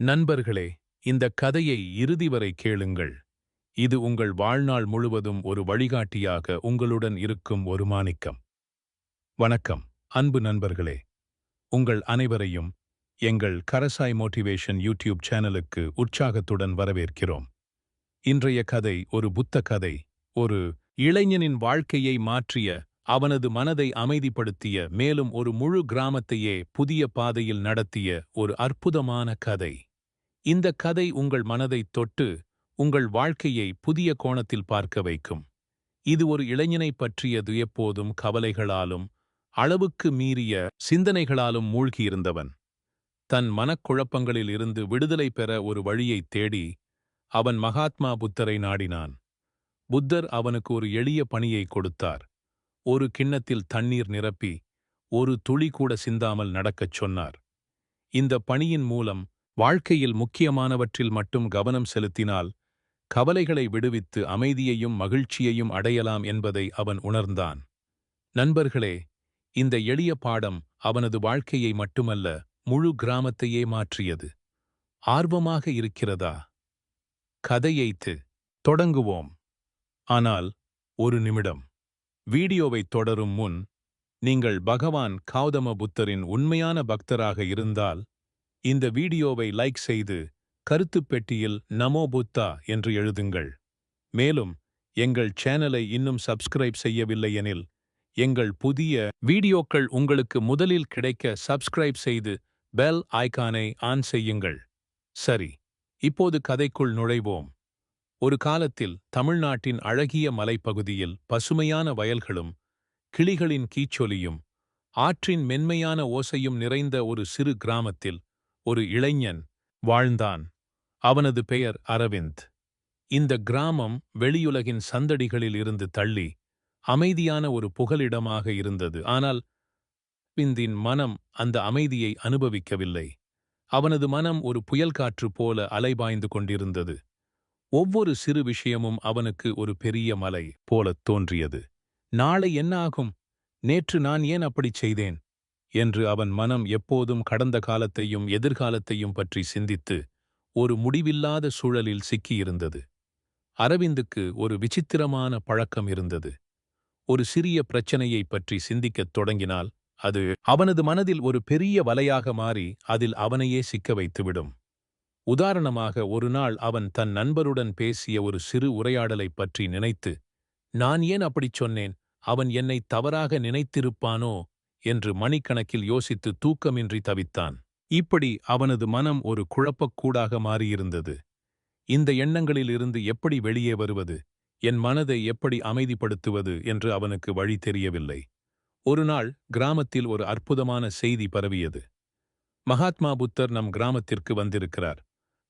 நண்பர்களே இந்த கதையை இறுதி வரை கேளுங்கள். இது உங்கள் வாழ்நாள் முழுவதும் ஒரு வழிகாட்டியாக உங்களுடன் இருக்கும் ஒரு மாணிக்கம் வணக்கம் அன்பு நண்பர்களே. உங்கள் அனைவரையும் எங்கள் கரசாய் மோட்டிவேஷன் யூடியூப் சேனலுக்கு உற்சாகத்துடன் வரவேற்கிறோம். இன்றைய கதை ஒரு புத்த கதை ஒரு இளைஞனின் வாழ்க்கையை மாற்றிய அவனது மனதை அமைதிப்படுத்திய மேலும் ஒரு முழு கிராமத்தையே புதிய பாதையில் நடத்திய ஒரு அற்புதமான கதை. இந்த கதை உங்கள் மனதை தொட்டு உங்கள் வாழ்க்கையை புதிய கோணத்தில் பார்க்க வைக்கும். இது ஒரு இளைஞனை பற்றியது எப்போதும் கவலைகளாலும் அளவுக்கு மீறிய சிந்தனைகளாலும் மூழ்கியிருந்தவன். தன் மனக்குழப்பங்களில் இருந்து விடுதலை பெற ஒரு வழியைத் தேடி அவன் மகாத்மா புத்தரை நாடினான். புத்தர் அவனுக்கு ஒரு எளிய பணியை கொடுத்தார். ஒரு கிண்ணத்தில் தண்ணீர் நிரப்பி ஒரு துளி கூட சிந்தாமல் நடக்கச் சொன்னார். இந்த பணியின் மூலம் வாழ்க்கையில் முக்கியமானவற்றில் மட்டும் கவனம் செலுத்தினால் கவலைகளை விடுவித்து அமைதியையும் மகிழ்ச்சியையும் அடையலாம் என்பதை அவன் உணர்ந்தான். நண்பர்களே இந்த எளிய பாடம் அவனது வாழ்க்கையை மட்டுமல்ல முழு கிராமத்தையே மாற்றியது. ஆர்வமாக இருக்கிறதா? கதையைத்து தொடங்குவோம். ஆனால் ஒரு நிமிடம். வீடியோவை தொடரும் முன் நீங்கள் பகவான் கௌதம புத்தரின் உண்மையான பக்தராக இருந்தால் இந்த வீடியோவை லைக் செய்து கருத்துப் பெட்டியில் நமோ புத்தா என்று எழுதுங்கள். மேலும் எங்கள் சேனலை இன்னும் சப்ஸ்கிரைப் செய்யவில்லை எனில் எங்கள் புதிய வீடியோக்கள் உங்களுக்கு முதலில் கிடைக்க சப்ஸ்கிரைப் செய்து பெல் ஐக்கானை ஆன் செய்யுங்கள். சரி இப்போது கதைக்குள் நுழைவோம். ஒரு காலத்தில் தமிழ்நாட்டின் அழகிய மலைப்பகுதியில் பசுமையான வயல்களும் கிளிகளின் கீச்சொலியும் ஆற்றின் மென்மையான ஓசையும் நிறைந்த ஒரு சிறு கிராமத்தில் ஒரு இளைஞன் வாழ்ந்தான். அவனது பெயர் அரவிந்த். இந்த கிராமம் வெளியுலகின் சந்தடிகளில் இருந்து தள்ளி அமைதியான ஒரு புகலிடமாக இருந்தது. ஆனால் பிந்தின் மனம் அந்த அமைதியை அனுபவிக்கவில்லை. அவனது மனம் ஒரு புயல் காற்று போல அலைபாய்ந்து கொண்டிருந்தது. ஒவ்வொரு சிறு விஷயமும் அவனுக்கு ஒரு பெரிய மலை போலத் தோன்றியது. நாளை என்ன ஆகும் நேற்று நான் ஏன் அப்படிச் செய்தேன்? என்று அவன் மனம் எப்போதும் கடந்த காலத்தையும் எதிர்காலத்தையும் பற்றி சிந்தித்து ஒரு முடிவில்லாத சூழலில் சிக்கியிருந்தது. அரவிந்துக்கு ஒரு விசித்திரமான பழக்கம் இருந்தது. ஒரு சிறிய பிரச்சனையைப் பற்றி சிந்திக்கத் தொடங்கினால் அது அவனது மனதில் ஒரு பெரிய வலையாக மாறி அதில் அவனையே சிக்க வைத்துவிடும். உதாரணமாக ஒரு நாள் அவன் தன் நண்பருடன் பேசிய ஒரு சிறு உரையாடலைப் பற்றி நினைத்து நான் ஏன் அப்படிச் சொன்னேன்? அவன் என்னை தவறாக நினைத்திருப்பானோ? என்று மணிக்கணக்கில் யோசித்து தூக்கமின்றி தவித்தான். இப்படி அவனது மனம் ஒரு குழப்பக்கூடாக மாறியிருந்தது. இந்த எண்ணங்களிலிருந்து எப்படி வெளியே வருவது? என் மனதை எப்படி அமைதிப்படுத்துவது என்று அவனுக்கு வழி தெரியவில்லை. ஒருநாள் கிராமத்தில் ஒரு அற்புதமான செய்தி பரவியது. மகாத்மா புத்தர் நம் கிராமத்திற்கு வந்திருக்கிறார்.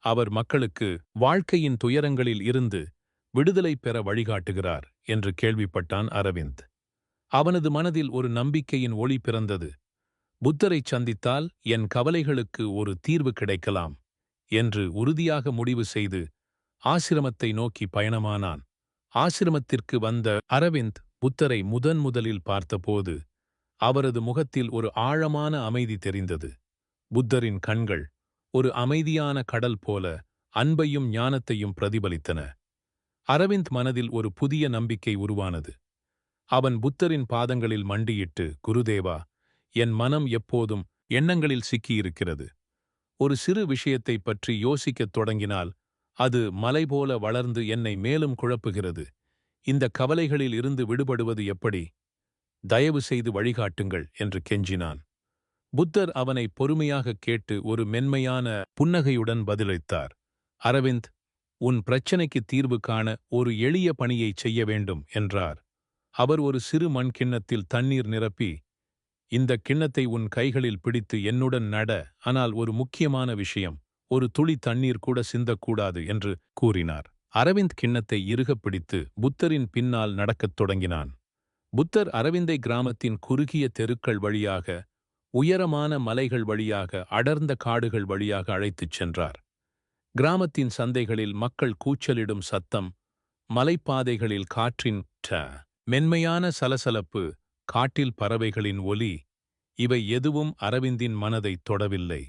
அவர் மக்களுக்கு வாழ்க்கையின் துயரங்களில் இருந்து விடுதலை பெற வழிகாட்டுகிறார் என்று கேள்விப்பட்டான் அரவிந்த். அவனது மனதில் ஒரு நம்பிக்கையின் ஒளி பிறந்தது. புத்தரைச் சந்தித்தால் என் கவலைகளுக்கு ஒரு தீர்வு கிடைக்கலாம் என்று உறுதியாக முடிவு செய்து ஆசிரமத்தை நோக்கி பயணமானான். ஆசிரமத்திற்கு வந்த அரவிந்த் புத்தரை முதன் முதலில் பார்த்தபோது அவரது முகத்தில் ஒரு ஆழமான அமைதி தெரிந்தது. புத்தரின் கண்கள் ஒரு அமைதியான கடல் போல அன்பையும் ஞானத்தையும் பிரதிபலித்தன. அரவிந்த் மனதில் ஒரு புதிய நம்பிக்கை உருவானது. அவன் புத்தரின் பாதங்களில் மண்டியிட்டு குருதேவா என் மனம் எப்போதும் எண்ணங்களில் சிக்கியிருக்கிறது. ஒரு சிறு விஷயத்தைப் பற்றி யோசிக்கத் தொடங்கினால் அது மலை போல வளர்ந்து என்னை மேலும் குழப்புகிறது. இந்த கவலைகளில் இருந்து விடுபடுவது எப்படி? தயவு செய்து வழிகாட்டுங்கள் என்று கெஞ்சினான். புத்தர் அவனை பொறுமையாக கேட்டு ஒரு மென்மையான புன்னகையுடன் பதிலளித்தார். அரவிந்த் உன் பிரச்சனைக்கு தீர்வு காண ஒரு எளிய பணியைச் செய்ய வேண்டும் என்றார். அவர் ஒரு சிறு மண் கிண்ணத்தில் தண்ணீர் நிரப்பி இந்த கிண்ணத்தை உன் கைகளில் பிடித்து என்னுடன் நட ஆனால் ஒரு முக்கியமான விஷயம் ஒரு துளி தண்ணீர் கூட சிந்தக்கூடாது என்று கூறினார். அரவிந்த் கிண்ணத்தை இறுகப் பிடித்து புத்தரின் பின்னால் நடக்கத் தொடங்கினான். புத்தர் அரவிந்தை கிராமத்தின் குறுகிய தெருக்கள் வழியாக உயரமான மலைகள் வழியாக அடர்ந்த காடுகள் வழியாக அழைத்துச் சென்றார். கிராமத்தின் சந்தைகளில் மக்கள் கூச்சலிடும் சத்தம் மலைப்பாதைகளில் காற்றின் ட. மென்மையான சலசலப்பு காட்டில் பறவைகளின் ஒலி இவை எதுவும் அரவிந்தின் மனதைத் தொடவில்லை.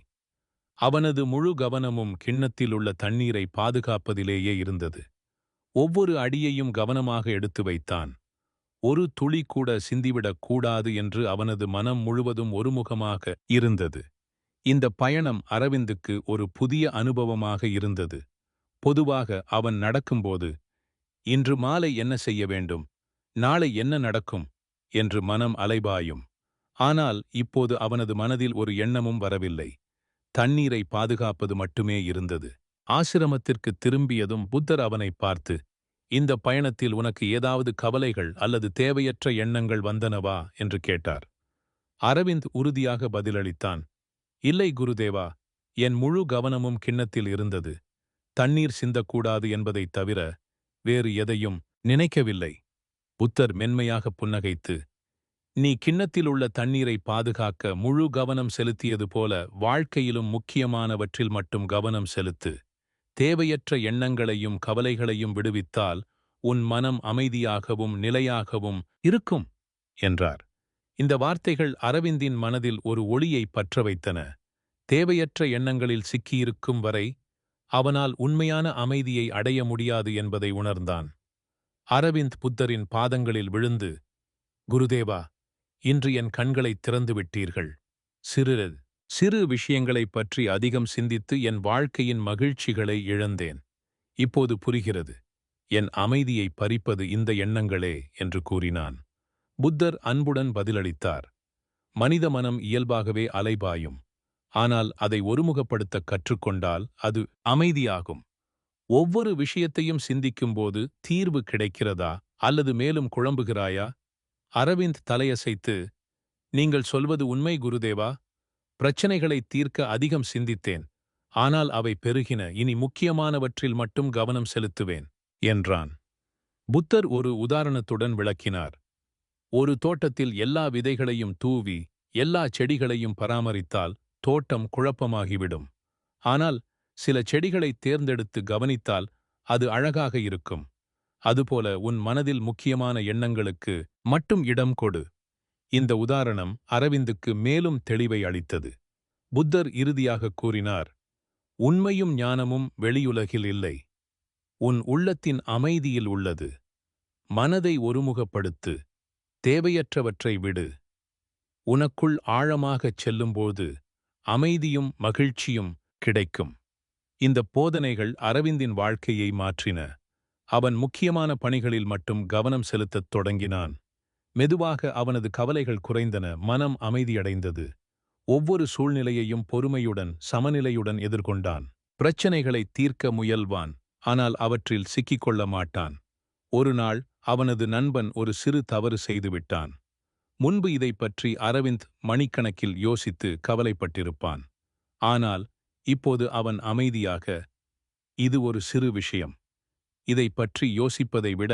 அவனது முழு கவனமும் கிண்ணத்தில் உள்ள தண்ணீரை பாதுகாப்பதிலேயே இருந்தது. ஒவ்வொரு அடியையும் கவனமாக எடுத்து வைத்தான். ஒரு துளி கூட சிந்திவிடக் கூடாது என்று அவனது மனம் முழுவதும் ஒருமுகமாக இருந்தது. இந்த பயணம் அரவிந்துக்கு ஒரு புதிய அனுபவமாக இருந்தது. பொதுவாக அவன் நடக்கும்போது இன்று மாலை என்ன செய்ய வேண்டும்? நாளை என்ன நடக்கும்? என்று மனம் அலைபாயும். ஆனால் இப்போது அவனது மனதில் ஒரு எண்ணமும் வரவில்லை. தண்ணீரை பாதுகாப்பது மட்டுமே இருந்தது. ஆசிரமத்திற்கு திரும்பியதும் புத்தர் அவனை பார்த்து இந்த பயணத்தில் உனக்கு ஏதாவது கவலைகள் அல்லது தேவையற்ற எண்ணங்கள் வந்தனவா? என்று கேட்டார். அரவிந்த் உறுதியாக பதிலளித்தான் இல்லை குருதேவா என் முழு கவனமும் கிண்ணத்தில் இருந்தது. தண்ணீர் சிந்தக்கூடாது என்பதைத் தவிர வேறு எதையும் நினைக்கவில்லை. புத்தர் மென்மையாக புன்னகைத்து நீ கிண்ணத்தில் உள்ள தண்ணீரை பாதுகாக்க முழு கவனம் செலுத்தியது போல வாழ்க்கையிலும் முக்கியமானவற்றில் மட்டும் கவனம் செலுத்து. தேவையற்ற எண்ணங்களையும் கவலைகளையும் விடுவித்தால் உன் மனம் அமைதியாகவும் நிலையாகவும் இருக்கும் என்றார். இந்த வார்த்தைகள் அரவிந்தின் மனதில் ஒரு ஒளியை பற்ற வைத்தன. தேவையற்ற எண்ணங்களில் சிக்கியிருக்கும் வரை அவனால் உண்மையான அமைதியை அடைய முடியாது என்பதை உணர்ந்தான். அரவிந்த் புத்தரின் பாதங்களில் விழுந்து குருதேவா இன்று என் கண்களை திறந்து விட்டீர்கள் சிறு சிறு விஷயங்களைப் பற்றி அதிகம் சிந்தித்து என் வாழ்க்கையின் மகிழ்ச்சிகளை இழந்தேன். இப்போது புரிகிறது என் அமைதியை பறிப்பது இந்த எண்ணங்களே என்று கூறினான். புத்தர் அன்புடன் பதிலளித்தார். மனித மனம் இயல்பாகவே அலைபாயும். ஆனால் அதை ஒருமுகப்படுத்த கற்றுக்கொண்டால் அது அமைதியாகும். ஒவ்வொரு விஷயத்தையும் சிந்திக்கும்போது தீர்வு கிடைக்கிறதா? அல்லது மேலும் குழம்புகிறாயா? அரவிந்த் தலையசைத்து நீங்கள் சொல்வது உண்மை குருதேவா. பிரச்சனைகளை தீர்க்க அதிகம் சிந்தித்தேன். ஆனால் அவை பெருகின. இனி முக்கியமானவற்றில் மட்டும் கவனம் செலுத்துவேன் என்றான். புத்தர் ஒரு உதாரணத்துடன் விளக்கினார். ஒரு தோட்டத்தில் எல்லா விதைகளையும் தூவி எல்லா செடிகளையும் பராமரித்தால் தோட்டம் குழப்பமாகிவிடும். ஆனால் சில செடிகளை தேர்ந்தெடுத்து கவனித்தால் அது அழகாக இருக்கும். அதுபோல உன் மனதில் முக்கியமான எண்ணங்களுக்கு மட்டும் இடம் கொடு. இந்த உதாரணம் அரவிந்துக்கு மேலும் தெளிவை அளித்தது. புத்தர் இறுதியாக கூறினார் உண்மையும் ஞானமும் வெளியுலகில் இல்லை. உன் உள்ளத்தின் அமைதியில் உள்ளது. மனதை ஒருமுகப்படுத்து. தேவையற்றவற்றை விடு. உனக்குள் ஆழமாகச் செல்லும்போது அமைதியும் மகிழ்ச்சியும் கிடைக்கும். இந்த போதனைகள் அரவிந்தின் வாழ்க்கையை மாற்றின. அவன் முக்கியமான பணிகளில் மட்டும் கவனம் செலுத்தத் தொடங்கினான். மெதுவாக அவனது கவலைகள் குறைந்தன மனம் அமைதியடைந்தது. ஒவ்வொரு சூழ்நிலையையும் பொறுமையுடன் சமநிலையுடன் எதிர்கொண்டான். பிரச்சனைகளை தீர்க்க முயல்வான் ஆனால் அவற்றில் சிக்கிக்கொள்ள மாட்டான். ஒரு நாள் அவனது நண்பன் ஒரு சிறு தவறு செய்துவிட்டான் முன்பு இதை பற்றி அரவிந்த் மணிக்கணக்கில் யோசித்து கவலைப்பட்டிருப்பான். ஆனால் இப்போது அவன் அமைதியாக இது ஒரு சிறு விஷயம். இதை பற்றி யோசிப்பதை விட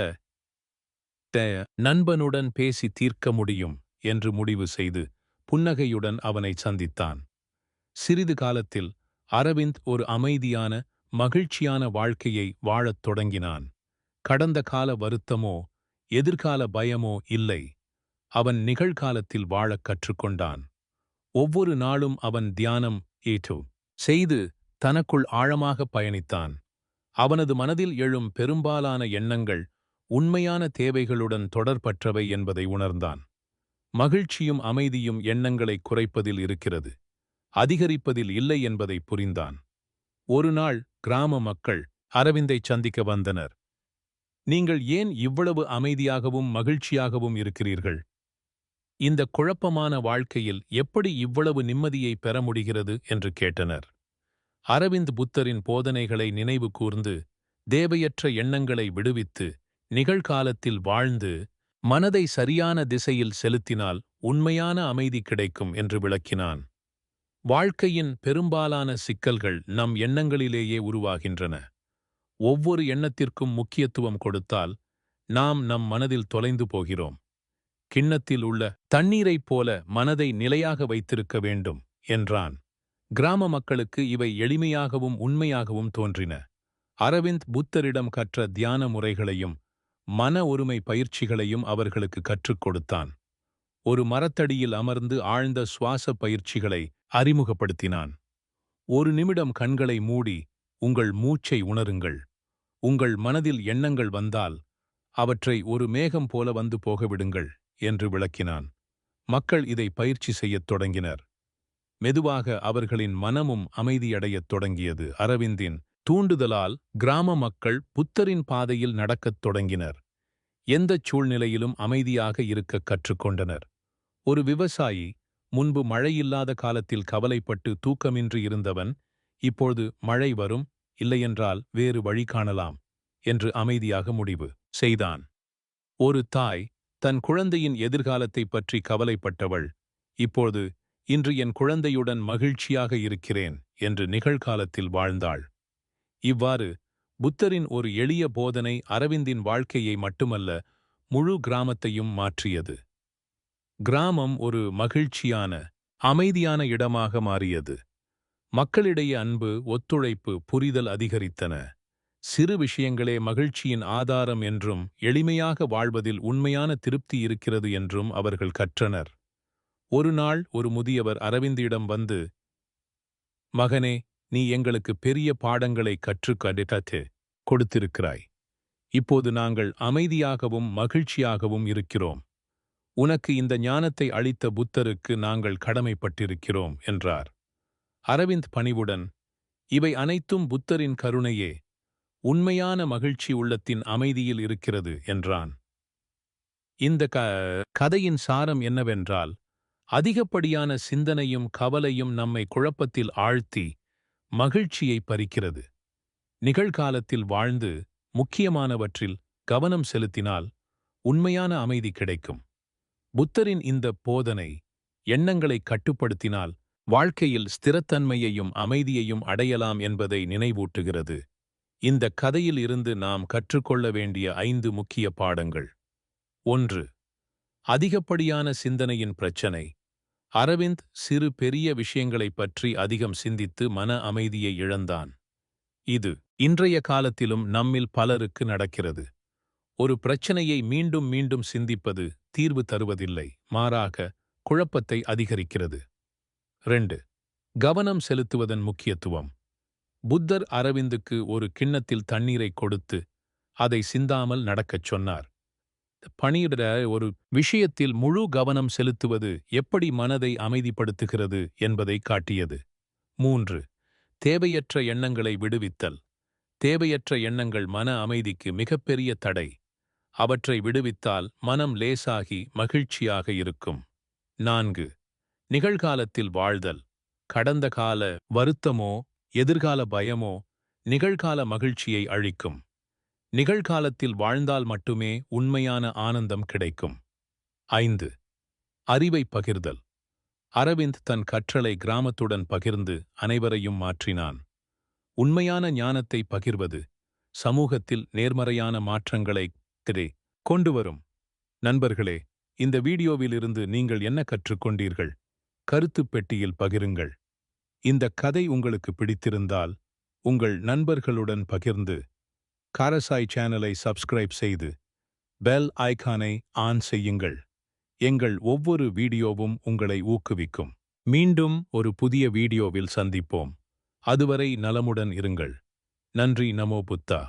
நண்பனுடன் பேசி தீர்க்க முடியும் என்று முடிவு செய்து புன்னகையுடன் அவனை சந்தித்தான். சிறிது காலத்தில் அரவிந்த் ஒரு அமைதியான மகிழ்ச்சியான வாழ்க்கையை வாழத் தொடங்கினான். கடந்த கால வருத்தமோ எதிர்கால பயமோ இல்லை. அவன் நிகழ்காலத்தில் வாழக் கற்றுக்கொண்டான். ஒவ்வொரு நாளும் அவன் தியானம் ஏற்றும் செய்து தனக்குள் ஆழமாக பயணித்தான். அவனது மனதில் எழும் பெரும்பாலான எண்ணங்கள் உண்மையான தேவைகளுடன் தொடர்பற்றவை என்பதை உணர்ந்தான். மகிழ்ச்சியும் அமைதியும் எண்ணங்களை குறைப்பதில் இருக்கிறது. அதிகரிப்பதில் இல்லை என்பதை புரிந்தான். ஒரு நாள் கிராம மக்கள் அரவிந்தை சந்திக்க வந்தனர். நீங்கள் ஏன் இவ்வளவு அமைதியாகவும் மகிழ்ச்சியாகவும் இருக்கிறீர்கள்? இந்த குழப்பமான வாழ்க்கையில் எப்படி இவ்வளவு நிம்மதியை பெற முடிகிறது? என்று கேட்டனர். அரவிந்த் புத்தரின் போதனைகளை நினைவு கூர்ந்து தேவையற்ற எண்ணங்களை விடுவித்து நிகழ்காலத்தில் வாழ்ந்து மனதை சரியான திசையில் செலுத்தினால் உண்மையான அமைதி கிடைக்கும் என்று விளக்கினான். வாழ்க்கையின் பெரும்பாலான சிக்கல்கள் நம் எண்ணங்களிலேயே உருவாகின்றன. ஒவ்வொரு எண்ணத்திற்கும் முக்கியத்துவம் கொடுத்தால் நாம் நம் மனதில் தொலைந்து போகிறோம். கிண்ணத்தில் உள்ள தண்ணீரைப் போல மனதை நிலையாக வைத்திருக்க வேண்டும் என்றான். கிராம மக்களுக்கு இவை எளிமையாகவும் உண்மையாகவும் தோன்றின. அரவிந்த் புத்தரிடம் கற்ற தியான முறைகளையும் மன ஒருமை பயிற்சிகளையும் அவர்களுக்கு கற்றுக் கொடுத்தான். ஒரு மரத்தடியில் அமர்ந்து ஆழ்ந்த சுவாச பயிற்சிகளை அறிமுகப்படுத்தினான். ஒரு நிமிடம் கண்களை மூடி உங்கள் மூச்சை உணருங்கள். உங்கள் மனதில் எண்ணங்கள் வந்தால் அவற்றை ஒரு மேகம் போல வந்து போகவிடுங்கள். என்று விளக்கினான். மக்கள் இதை பயிற்சி செய்யத் தொடங்கினர். மெதுவாக அவர்களின் மனமும் அமைதியடையத் தொடங்கியது. அரவிந்தின் தூண்டுதலால் கிராம மக்கள் புத்தரின் பாதையில் நடக்கத் தொடங்கினர். எந்தச் சூழ்நிலையிலும் அமைதியாக இருக்க கற்றுக்கொண்டனர் ஒரு விவசாயி முன்பு மழையில்லாத காலத்தில் கவலைப்பட்டு தூக்கமின்றி இருந்தவன் இப்பொழுது மழை வரும் இல்லையென்றால் வேறு வழி காணலாம் என்று அமைதியாக முடிவு செய்தான். ஒரு தாய் தன் குழந்தையின் எதிர்காலத்தைப் பற்றி கவலைப்பட்டவள் இப்போது இன்று என் குழந்தையுடன் மகிழ்ச்சியாக இருக்கிறேன் என்று நிகழ்காலத்தில் வாழ்ந்தாள். இவ்வாறு புத்தரின் ஒரு எளிய போதனை அரவிந்தின் வாழ்க்கையை மட்டுமல்ல முழு கிராமத்தையும் மாற்றியது. கிராமம் ஒரு மகிழ்ச்சியான அமைதியான இடமாக மாறியது. மக்களிடையே அன்பு ஒத்துழைப்பு புரிதல் அதிகரித்தன. சிறு விஷயங்களே மகிழ்ச்சியின் ஆதாரம் என்றும் எளிமையாக வாழ்வதில் உண்மையான திருப்தி இருக்கிறது என்றும் அவர்கள் கற்றனர். ஒரு நாள் ஒரு முதியவர் அரவிந்திடம் வந்து மகனே நீ எங்களுக்கு பெரிய பாடங்களை கற்றுக்கட்டு கொடுத்திருக்கிறாய். இப்போது நாங்கள் அமைதியாகவும் மகிழ்ச்சியாகவும் இருக்கிறோம். உனக்கு இந்த ஞானத்தை அளித்த புத்தருக்கு நாங்கள் கடமைப்பட்டிருக்கிறோம் என்றார். அரவிந்த் பணிவுடன் இவை அனைத்தும் புத்தரின் கருணையே. உண்மையான மகிழ்ச்சி உள்ளத்தின் அமைதியில் இருக்கிறது என்றான். இந்த க கதையின் சாரம் என்னவென்றால் அதிகப்படியான சிந்தனையும் கவலையும் நம்மை குழப்பத்தில் ஆழ்த்தி மகிழ்ச்சியை பறிக்கிறது. நிகழ்காலத்தில் வாழ்ந்து முக்கியமானவற்றில் கவனம் செலுத்தினால் உண்மையான அமைதி கிடைக்கும். புத்தரின் இந்த போதனை எண்ணங்களை கட்டுப்படுத்தினால் வாழ்க்கையில் ஸ்திரத்தன்மையையும் அமைதியையும் அடையலாம் என்பதை நினைவூட்டுகிறது. இந்த கதையில் இருந்து நாம் கற்றுக்கொள்ள வேண்டிய ஐந்து முக்கிய பாடங்கள். ஒன்று அதிகப்படியான சிந்தனையின் பிரச்சனை. அரவிந்த் சிறு பெரிய விஷயங்களைப் பற்றி அதிகம் சிந்தித்து மன அமைதியை இழந்தான். இது இன்றைய காலத்திலும் நம்மில் பலருக்கு நடக்கிறது. ஒரு பிரச்சனையை மீண்டும் மீண்டும் சிந்திப்பது தீர்வு தருவதில்லை மாறாக குழப்பத்தை அதிகரிக்கிறது. ரெண்டு கவனம் செலுத்துவதன் முக்கியத்துவம். புத்தர் அரவிந்துக்கு ஒரு கிண்ணத்தில் தண்ணீரை கொடுத்து அதை சிந்தாமல் நடக்கச் சொன்னார். பணியிட ஒரு விஷயத்தில் முழு கவனம் செலுத்துவது எப்படி மனதை அமைதிப்படுத்துகிறது என்பதை காட்டியது. மூன்று தேவையற்ற எண்ணங்களை விடுவித்தல். தேவையற்ற எண்ணங்கள் மன அமைதிக்கு மிகப்பெரிய தடை. அவற்றை விடுவித்தால் மனம் லேசாகி மகிழ்ச்சியாக இருக்கும். நான்கு நிகழ்காலத்தில் வாழ்தல். கடந்த கால வருத்தமோ எதிர்கால பயமோ நிகழ்கால மகிழ்ச்சியை அழிக்கும் நிகழ்காலத்தில் வாழ்ந்தால் மட்டுமே உண்மையான ஆனந்தம் கிடைக்கும். ஐந்து. அறிவை பகிர்தல். அரவிந்த் தன் கற்றலை கிராமத்துடன் பகிர்ந்து அனைவரையும் மாற்றினான். உண்மையான ஞானத்தை பகிர்வது சமூகத்தில் நேர்மறையான மாற்றங்களை கொண்டு வரும் நண்பர்களே இந்த வீடியோவிலிருந்து நீங்கள் என்ன கற்றுக்கொண்டீர்கள்? கருத்துப் பெட்டியில் பகிருங்கள். இந்த கதை உங்களுக்கு பிடித்திருந்தால் உங்கள் நண்பர்களுடன் பகிர்ந்து காரசாய் சேனலை சப்ஸ்கிரைப் செய்து பெல் ஐகானை ஆன் செய்யுங்கள். எங்கள் ஒவ்வொரு வீடியோவும் உங்களை ஊக்குவிக்கும். மீண்டும் ஒரு புதிய வீடியோவில் சந்திப்போம். அதுவரை நலமுடன் இருங்கள். நன்றி நமோ புத்தா.